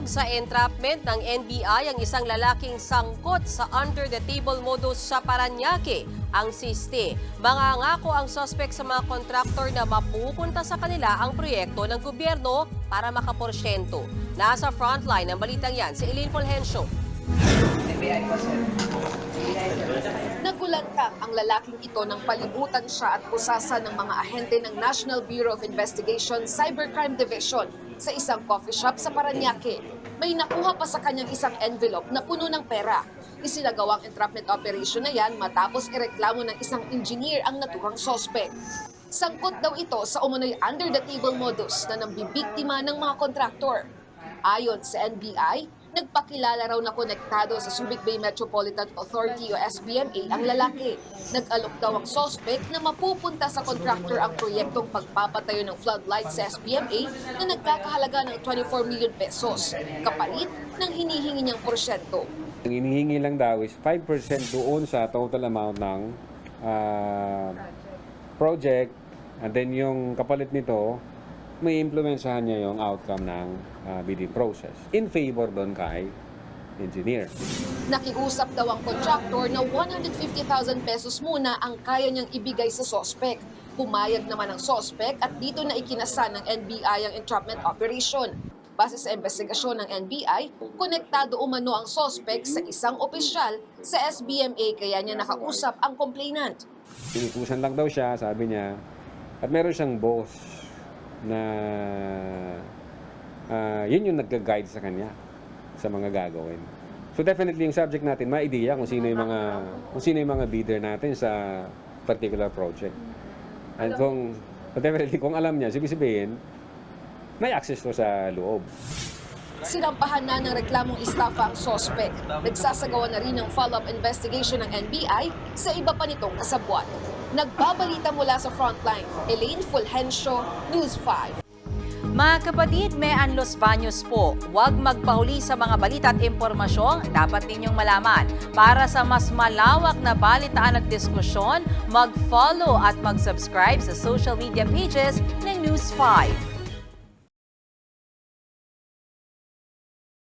Nailabog sa entrapment ng NBI ang isang lalaking sangkot sa under-the-table modus sa Paranaque, ang siste. Mangangako ang suspect sa mga kontraktor na mapupunta sa kanila ang proyekto ng gobyerno para makaporsyento. Nasa frontline ng balitang yan si Eileen Fulgencio. Nagulantang ang lalaking ito nang palibutan siya at pusasan ng mga ahente ng National Bureau of Investigation Cybercrime Division sa isang coffee shop sa Paranaque. May nakuha pa sa kanyang isang envelope na puno ng pera. Isinagawang entrapment operation na yan matapos ireklamo ng isang engineer ang naturang sospek. Sangkot daw ito sa umunoy under-the-table modus na nambibiktima ng mga kontraktor. Ayon sa NBI, nagpakilala raw na konektado sa Subic Bay Metropolitan Authority o SBMA ang lalaki. Nag-alok daw ang sospek na mapupunta sa contractor ang proyektong pagpapatayo ng floodlights sa SBMA na nagkakahalaga ng 24 million pesos, kapalit ng hinihingi niyang porsyento. Ang inihingi lang daw is 5% doon sa total amount ng ah, project and then yung kapalit nito may implemensahan niya yung outcome ng ah, bidding process in favor doon kay engineer. Nakiusap daw ang contractor na 150,000 pesos muna ang kaya niyang ibigay sa sospek. Pumayag naman ang sospek at dito na ikinasa ng NBI ang entrapment operation. Base sa investigasyon ng NBI, konektado umano ang sospek sa isang opisyal sa SBMA kaya niya nakausap ang complainant. Pinutusan lang daw siya, sabi niya. At meron siyang boss na ah, yun yung nagka-guide sa kanya sa mga gagawin. So definitely yung subject natin, ma-idea kung sino yung mga kung sino yung mga bidder natin sa particular project. And kung definitely kung alam niya, sabi sabihin, may access to sa loob. Sinampahan na ng reklamong estafa ang sospek. Nagsasagawa na rin ng follow-up investigation ng NBI sa iba pa nitong kasabwat. Nagbabalita mula sa frontline, Elaine Fulgencio, News 5. Mga kapatid, may Los Baños po. Huwag magpahuli sa mga balita at impormasyong dapat ninyong malaman. Para sa mas malawak na balitaan at diskusyon, mag-follow at mag-subscribe sa social media pages ng News 5.